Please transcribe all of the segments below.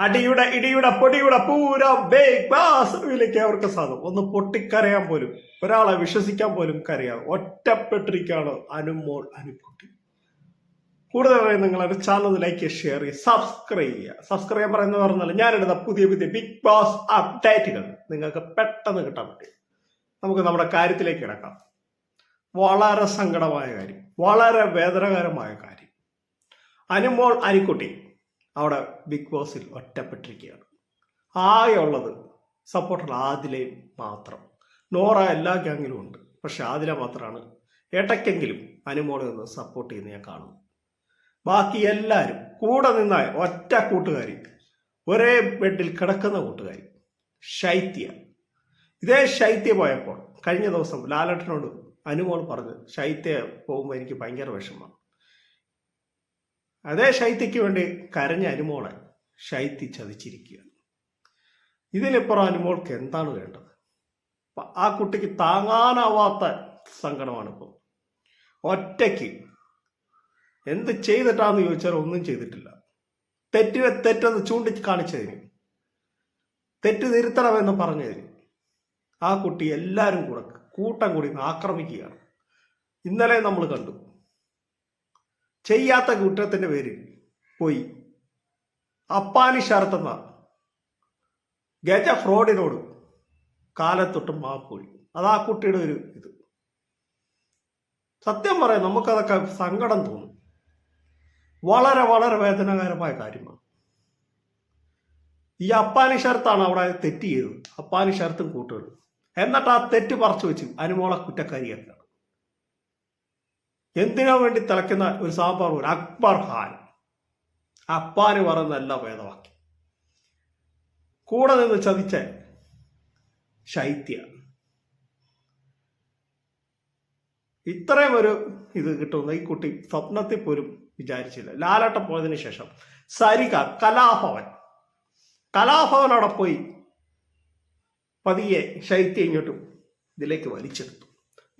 അടിയുടെ ഇടിയുടെ പൊടിയുടെ പൂര ബേഗ് ബാസിലേക്ക് അവർക്ക് സാധനം. ഒന്ന് പൊട്ടിക്കരയാൻ പോലും ഒരാളെ വിശ്വസിക്കാൻ പോലും കരയാം ഒറ്റപ്പെട്ടിരിക്കുകയാണ് അനുമോൾ അനുക്കുട്ടി. കൂടുതലായി നിങ്ങൾ എന്റെ ചാനൽ ലൈക്ക് ഷെയർ ചെയ്യുക സബ്സ്ക്രൈബ് ചെയ്യുക. സബ്സ്ക്രൈബ് ചെയ്യാൻ പറയുന്നത് പറഞ്ഞാൽ ഞാനെടുത്ത പുതിയ പുതിയ ബിഗ് ബോസ് അപ്ഡേറ്റുകൾ നിങ്ങൾക്ക് പെട്ടെന്ന് കിട്ടാൻ പറ്റും നമുക്ക് നമ്മുടെ കാര്യത്തിലേക്ക് കിടക്കാം. വളരെ സങ്കടമായ കാര്യം വളരെ വേദനകരമായ കാര്യം. അനുമോൾ അരിക്കുട്ടി അവിടെ ബിഗ് ബോസിൽ ഒറ്റപ്പെട്ടിരിക്കുകയാണ്. ആകെയുള്ളത് സപ്പോർട്ടർ ആദിലയും മാത്രം. നോറ എല്ലാ ഗ്യാങ്ങിലും ഉണ്ട്. പക്ഷെ ആദില മാത്രമാണ് ഇടയ്ക്കെങ്കിലും അനുമോളെ ഒന്ന് സപ്പോർട്ട് ചെയ്യുന്ന ഞാൻ കാണുന്നു ബാക്കി എല്ലാവരും കൂടെ നിന്ന ഒറ്റ കൂട്ടുകാരി ഒരേ ബെഡിൽ കിടക്കുന്ന കൂട്ടുകാരി ശൈത്യ. ഇതേ ശൈത്യ പോയപ്പോൾ കഴിഞ്ഞ ദിവസം ലാലട്ടനോട് അനുമോൾ പറഞ്ഞ് ശൈത്യ പോകുമ്പോൾ എനിക്ക് ഭയങ്കര വിഷമമാണ്. അതേ ശൈത്യയ്ക്ക് വേണ്ടി കരഞ്ഞ അനുമോളെ ശൈത്യ ചതിച്ചിരിക്കുകയാണ് ഇതിനിപ്പുറം അനുമോൾക്ക് എന്താണ് വേണ്ടത്? ആ കുട്ടിക്ക് താങ്ങാനാവാത്ത സങ്കടമാണ് ഇപ്പോൾ ഒറ്റയ്ക്ക് എന്ത് ചെയ്തിട്ടാന്ന് ചോദിച്ചാൽ ഒന്നും ചെയ്തിട്ടില്ല. തെറ്റിനെ തെറ്റെന്ന് ചൂണ്ടി കാണിച്ചതിന് തെറ്റ് തിരുത്തണമെന്ന് പറഞ്ഞതിന് ആ കുട്ടി എല്ലാവരും കൂടെ കൂട്ടം കൂടി ആക്രമിക്കുകയാണ്. ഇന്നലെ നമ്മൾ കണ്ടു. ചെയ്യാത്ത കുറ്റത്തിന്റെ പേര് പോയി. അപ്പാനി ഷർട്ടെന്ന ഗജ ഫ്രോഡിനോട് കാലത്തൊട്ട് മാപ്പോയി അത് ആ കുട്ടിയുടെ ഒരു ഇത്. സത്യം പറയാം നമുക്കതൊക്കെ സങ്കടം തോന്നും. വളരെ വളരെ വേദനകരമായ കാര്യമാണ്. ഈ അപ്പാനി ഷർത്താണ് അവിടെ തെറ്റ് ചെയ്തത്. അപ്പാനി ഷർത്തും കൂട്ടുകൾ എന്നിട്ട് ആ തെറ്റ് പറിച്ചു വെച്ച് അനുമോളെ കുറ്റക്കാരിയാക്കുകയാണ് എന്തിനു വേണ്ടി തിളയ്ക്കുന്ന ഒരു സാമ്പാർ ഒരു അക്ബർ ഖാൻ. അപ്പാന് പറയുന്നതല്ല ഭേദവാക്യം കൂടെ നിന്ന് ചതിച്ച ശൈത്യ. ഇത്രയും ഒരു ഇത് കിട്ടുന്ന ഈ കുട്ടി സ്വപ്നത്തിൽ പോലും വിചാരിച്ചില്ല. ലാലട്ടം പോയതിനു ശേഷം സരിക കലാഭവൻ. കലാഭവൻ അവിടെ പോയി പതിയെ ശൈത്യം ഇങ്ങോട്ടും ഇതിലേക്ക് വലിച്ചെടുത്തു.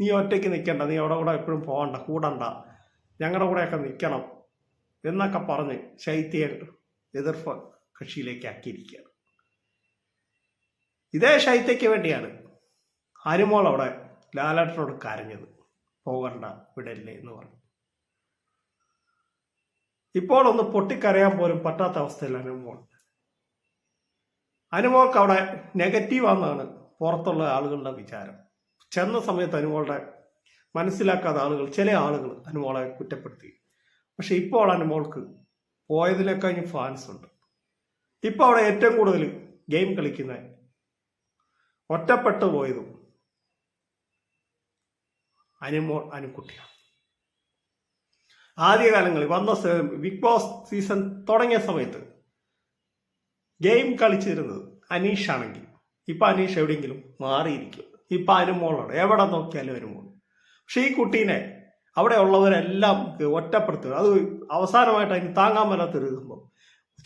നീ ഒറ്റയ്ക്ക് നിൽക്കണ്ട നീ അവിടെ കൂടെ എപ്പോഴും പോകണ്ട. കൂടണ്ട. ഞങ്ങളുടെ കൂടെയൊക്കെ നിൽക്കണം എന്നൊക്കെ പറഞ്ഞ് ശൈത്യ എതിർപ്പ് കക്ഷിയിലേക്ക് ആക്കിയിരിക്കുകയാണ് ഇതേ ശൈത്യയ്ക്ക് വേണ്ടിയാണ് ഹരിമോൾ അവിടെ ലാലേട്ടനോട് കരഞ്ഞത്. പോകണ്ട വിടല്ലേ എന്ന് പറഞ്ഞു. ഇപ്പോൾ ഒന്ന് പൊട്ടിക്കരയാൻ പോലും പറ്റാത്ത അവസ്ഥയിൽ അനുമോൾ. അനുമോൾക്ക് അവിടെ നെഗറ്റീവാണെന്നാണ് പുറത്തുള്ള ആളുകളുടെ വിചാരം. ചെന്ന സമയത്ത് അനുമോളുടെ മനസ്സിലാക്കാത്ത ആളുകൾ ചില ആളുകൾ അനുമോളെ കുറ്റപ്പെടുത്തി. പക്ഷെ ഇപ്പോൾ അനുമോൾക്ക് പോയതിനേക്കാൾ ഫാൻസ് ഉണ്ട്. ഇപ്പോൾ അവിടെ ഏറ്റവും കൂടുതൽ ഗെയിം കളിക്കുന്ന ഒറ്റപ്പെട്ടു പോയതും അനുമോൾ അനുക്കുട്ടിയാണ് ആദ്യകാലങ്ങളിൽ വന്ന ബിഗ് ബോസ് സീസൺ തുടങ്ങിയ സമയത്ത് ഗെയിം കളിച്ചിരുന്നത് അനീഷ് ആണെങ്കിൽ. ഇപ്പൊ അനീഷ് എവിടെയെങ്കിലും മാറിയിരിക്കും. ഇപ്പൊ അനുമോളാണ് എവിടെ നോക്കിയാലും വരുമോ പക്ഷെ ഈ കുട്ടീനെ അവിടെ ഉള്ളവരെല്ലാം ഒറ്റപ്പെടുത്തുക അത് അവസാനമായിട്ട് അതിന് താങ്ങാൻ മേലാത്തൊരു സംഭവം.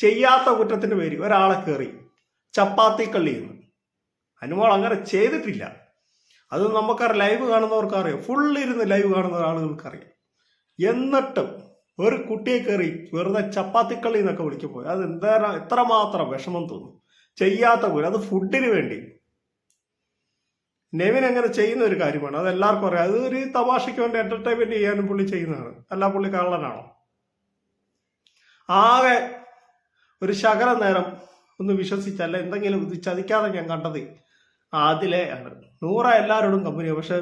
ചെയ്യാത്ത കുറ്റത്തിന്റെ പേര് ഒരാളെ കയറി ചപ്പാത്തി കള്ളി എന്ന് അനുമോൾ അങ്ങനെ ചെയ്തിട്ടില്ല. അത് നമുക്കറിയാം. ലൈവ് കാണുന്നവർക്ക് അറിയാം ഫുൾ ഇരുന്ന് ലൈവ് കാണുന്ന ആളുകൾക്കറിയാം എന്നിട്ടും ഒരു കുട്ടിയെ കയറി വെറുതെ ചപ്പാത്തിക്കള്ളി എന്നൊക്കെ വിളിക്കുമ്പോൾ അത് എന്താ എത്രമാത്രം വിഷമം തോന്നും. ചെയ്യാത്ത പോലെ. അത് ഫുഡിന് വേണ്ടി നെവിൻ അങ്ങനെ ചെയ്യുന്ന ഒരു കാര്യമാണ്. അത് എല്ലാവർക്കും അറിയാം. അത് ഒരു തമാശയ്ക്ക് വേണ്ടി എന്റർടൈൻമെന്റ് ചെയ്യാനും പുള്ളി ചെയ്യുന്നതാണ്. അല്ല പുള്ളി കള്ളനാണോ? ആകെ ഒരു ശകല നേരം ഒന്ന് വിശ്വസിച്ചല്ല എന്തെങ്കിലും ഇത് ചതിക്കാതെ ഞാൻ കണ്ടത് അതിലെ ആണ്. നൂറ എല്ലാവരോടും കമ്പനിയാണ് പക്ഷെ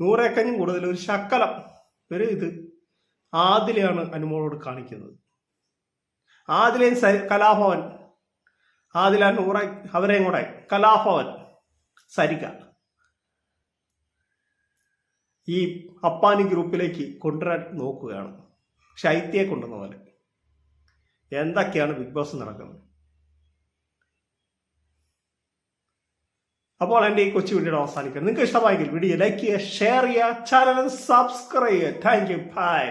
നൂറേക്കഞ്ഞും കൂടുതൽ ഒരു ശക്കലം ഒരു ഇത് ആദിലെയാണ് അനുമോളോട് കാണിക്കുന്നത്. ആദിലെയും കലാഭവൻ. ആദില നൂറ അവരെയും കൂടെ കലാഭവൻ സരിക. ഈ അപ്പാനി ഗ്രൂപ്പിലേക്ക് കൊണ്ടുവരാൻ നോക്കുകയാണ്. ശൈത്യയെ കൊണ്ടുവന്ന പോലെ എന്തൊക്കെയാണ് ബിഗ് ബോസ് നടക്കുന്നത്? അപ്പോൾ എന്റെ ഈ കൊച്ചു വീഡിയോ അവസാനിക്കുന്നത് നിങ്ങൾക്ക് ഇഷ്ടമായെങ്കിൽ വീഡിയോ ലൈക്ക് ചെയ്യുക ഷെയർ ചെയ്യുക ചാനൽ സബ്സ്ക്രൈബ് ചെയ്യുക. Thank you. ബൈ.